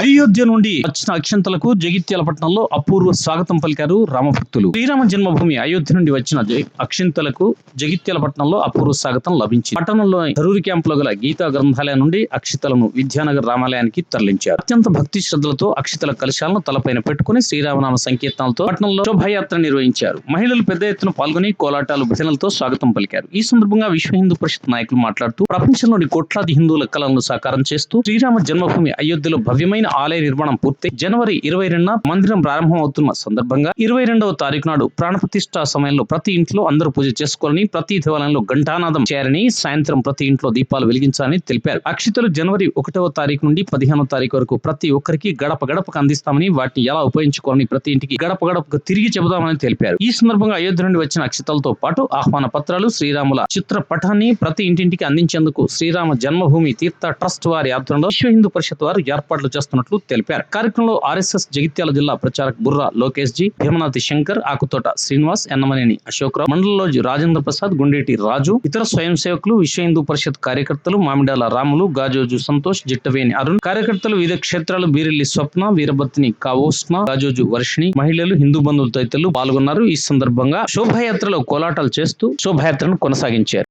అయోధ్య నుండి వచ్చిన అక్షంతలకు జగిత్యాల పట్టణంలో అపూర్వ స్వాగతం పలికారు రామభక్తులు. శ్రీరామ జన్మభూమి అయోధ్య నుండి వచ్చిన అక్షంతలకు జగిత్యాల పట్టణంలో అపూర్వ స్వాగతం లభించింది. పట్టణంలో ధరూరి క్యాంపులో గల గీతా గ్రంథాలయం నుండి అక్షితలను విద్యానగర్ రామాలయానికి తరలించారు. అత్యంత భక్తి శ్రద్ధలతో అక్షితల కలశాలను తలపైన పెట్టుకుని శ్రీరామనామ సంకీర్తనలతో పట్టణంలో శోభాయాత్ర నిర్వహించారు. మహిళలు పెద్ద ఎత్తున పాల్గొని కోలాటాలు భజనలతో స్వాగతం పలికారు. ఈ సందర్భంగా విశ్వ హిందూ పరిషత్ నాయకులు మాట్లాడుతూ ప్రపంచంలోని కోట్లాది హిందువుల కళలను సాకారం చేస్తూ శ్రీరామ జన్మభూమి అయోధ్యలో భవ్యమైన ఆలయ నిర్మాణం పూర్తి జనవరి ఇరవై రెండున మందిరం ప్రారంభం అవుతున్న సందర్భంగా ఇరవై రెండవ తారీఖు నాడు ప్రాణప్రతిష్ఠ సమయంలో ప్రతి ఇంట్లో అందరూ పూజ చేసుకోవాలని ప్రతి దేవాలయంలో ఘంటానాదం చేయాలని సాయంత్రం ప్రతి ఇంట్లో దీపాలు వెలిగించాలని తెలిపారు. అక్షితలు జనవరి ఒకటవ తారీఖు నుండి పదిహేనవ తారీఖు వరకు ప్రతి ఒక్కరికి గడప గడపకు అందిస్తామని వాటిని ఎలా ఉపయోగించుకోవాలని ప్రతి ఇంటికి గడప గడపకు తిరిగి చెబుదామని తెలిపారు. ఈ సందర్భంగా అయోధ్య నుండి వచ్చిన అక్షితలతో పాటు ఆహ్వాన పత్రాలు శ్రీరాముల చిత్రపటాన్ని ప్రతి ఇంటింటికి అందించేందుకు శ్రీరామ జన్మభూమి తీర్థ ట్రస్ట్ వారి ఆధ్వర్యంలో విశ్వ హిందూ పరిషత్ వారు ఏర్పాట్లు చేసుకున్నట్లు తెలిపారు. కార్యక్రమంలో ఆర్ఎస్ఎస్ జగిత్యాల జిల్లా ప్రచారక బుర్రా లోకేష్ జీ భీమనాథి శంకర్ ఆకుతోట శ్రీనివాస్ ఎన్నమనేని అశోక్రావు మండలంలో రాజేంద్ర ప్రసాద్ గుండేటి రాజు ఇతర స్వయం సేవకులు విశ్వ హిందూ పరిషత్ కార్యకర్తలు మామిడాల రాములు గాజోజు సంతోష్ జిట్టవేని అరుణ్ కార్యకర్తలు వివిధ క్షేత్రాలు బీరెల్లి స్వప్న వీరభత్ని కావోస్న గాజోజు వర్షిణి మహిళలు హిందూ బంధువులు తదితరులు పాల్గొన్నారు. ఈ సందర్భంగా శోభాయాత్రలో కోలాటాలు చేస్తూ శోభాయాత్రను కొనసాగించారు.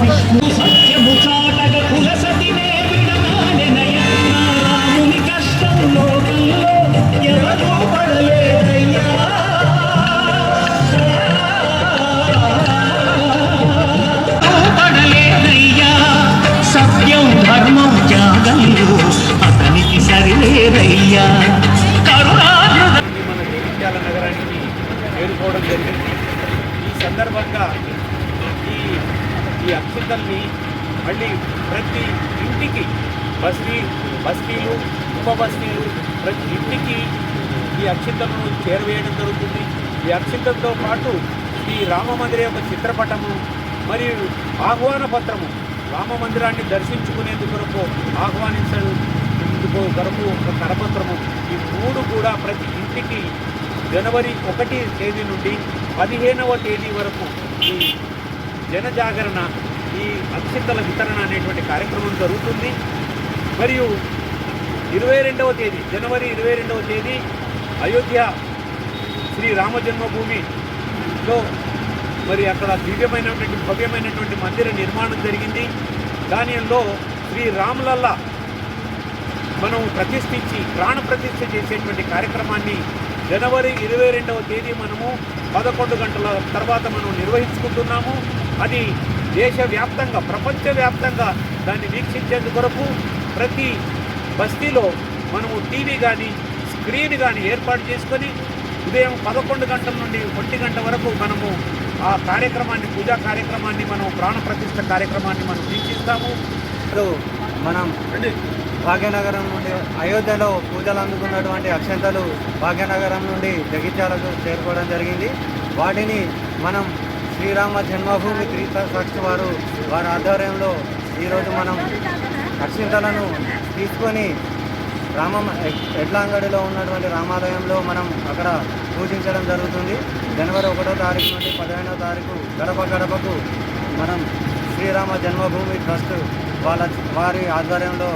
Thank you. మళ్ళీ ప్రతి ఇంటికి బస్తీ బస్తీలు ఉప బస్తీలు ప్రతి ఇంటికి ఈ అక్షింతలను చేరవేయడం జరుగుతుంది. ఈ అక్షింతంతో పాటు ఈ రామ మందిర యొక్క చిత్రపటము మరియు ఆహ్వాన పత్రము రామ మందిరాన్ని దర్శించుకునేందుకు కొరకు ఆహ్వానించడం ఇందుకు కొరకు ఒక కరపత్రము. ఈ మూడు కూడా ప్రతి ఇంటికి జనవరి ఒకటి తేదీ నుండి పదిహేనవ తేదీ వరకు ఈ జనజాగరణ ఈ అక్షింతల వితరణ అనేటువంటి కార్యక్రమం జరుగుతుంది. మరియు ఇరవై రెండవ తేదీ జనవరి ఇరవై రెండవ తేదీ అయోధ్య శ్రీ రామ జన్మభూమిలో మరి అక్కడ దివ్యమైనటువంటి భవ్యమైనటువంటి మందిర నిర్మాణం జరిగింది. దానిలో శ్రీ రాములల్లా మనం ప్రతిష్ఠించి ప్రాణ ప్రతిష్ఠ చేసేటువంటి కార్యక్రమాన్ని జనవరి ఇరవై రెండవ తేదీ మనము పదకొండు గంటల తర్వాత మనం నిర్వహించుకుంటున్నాము. అది దేశవ్యాప్తంగా ప్రపంచవ్యాప్తంగా దాన్ని వీక్షించేందు కొరకు ప్రతి బస్తీలో మనము టీవీ కానీ స్క్రీన్ కానీ ఏర్పాటు చేసుకొని ఉదయం పదకొండు గంటల నుండి ఒంటి గంట వరకు మనము ఆ కార్యక్రమాన్ని పూజా కార్యక్రమాన్ని మనం ప్రాణ ప్రతిష్ఠ కార్యక్రమాన్ని మనం వీక్షిస్తాము. ఇప్పుడు మనం భాగ్యనగరం నుండి అయోధ్యలో పూజలు అందుకున్నటువంటి అక్షంతలు భాగ్యనగరం నుండి జగిత్యాలకు చేరుకోవడం జరిగింది. వాటిని మనం శ్రీరామ జన్మభూమి తీర్థ ట్రస్ట్ వారు వారి ఆధ్వర్యంలో ఈరోజు మనం అక్షింతలను తీసుకొని రామ ఎడ్లాంగడిలో ఉన్నటువంటి రామాలయంలో మనం అక్కడ పూజించడం జరుగుతుంది. జనవరి ఒకటో తారీఖు నుండి పదిహేనో తారీఖు గడప గడపకు మనం శ్రీరామ జన్మభూమి ట్రస్ట్ వాళ్ళ వారి ఆధ్వర్యంలో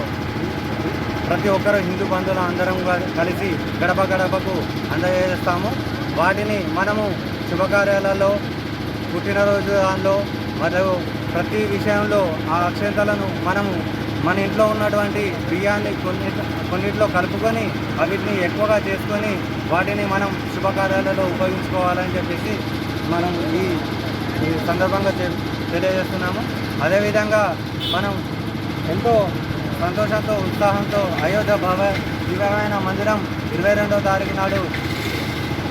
ప్రతి ఒక్కరు హిందూ బంధువులు అందరం కలిసి గడప గడపకు అందజేస్తాము. వాటిని మనము శుభకార్యాలలో పుట్టినరోజు దానిలో మరియు ప్రతి విషయంలో ఆ అక్షంతలను మనము మన ఇంట్లో ఉన్నటువంటి బియ్యాన్ని కొన్ని కొన్నిట్లో కలుపుకొని వీటిని ఎక్కువగా చేసుకొని వాటిని మనం శుభకార్యాలలో ఉపయోగించుకోవాలని చెప్పేసి మనం ఈ సందర్భంగా తె- తెలియజేస్తున్నాము. అదేవిధంగా మనం ఎంతో సంతోషంతో ఉత్సాహంతో అయోధ్య భవ దివ్యమైన మందిరం ఇరవై రెండవ తారీఖు నాడు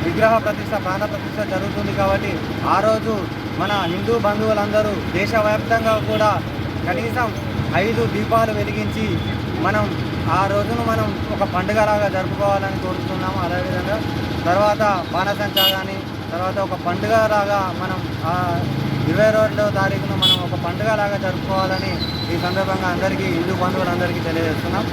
విగ్రహ ప్రతిష్ట ప్రాణ ప్రతిష్ట జరుగుతుంది కాబట్టి ఆ రోజు మన హిందూ బంధువులందరూ దేశవ్యాప్తంగా కూడా కనీసం ఐదు దీపాలు వెలిగించి మనం ఆ రోజును మనం ఒక పండుగలాగా జరుపుకోవాలని కోరుతున్నాము. అదేవిధంగా తర్వాత బాణసంచా కానీ తర్వాత ఒక పండుగలాగా మనం ఆ ఇరవై రెండవ తారీఖును మనం ఒక పండుగలాగా జరుపుకోవాలని ఈ సందర్భంగా అందరికీ హిందూ బంధువులందరికీ తెలియజేస్తున్నాం.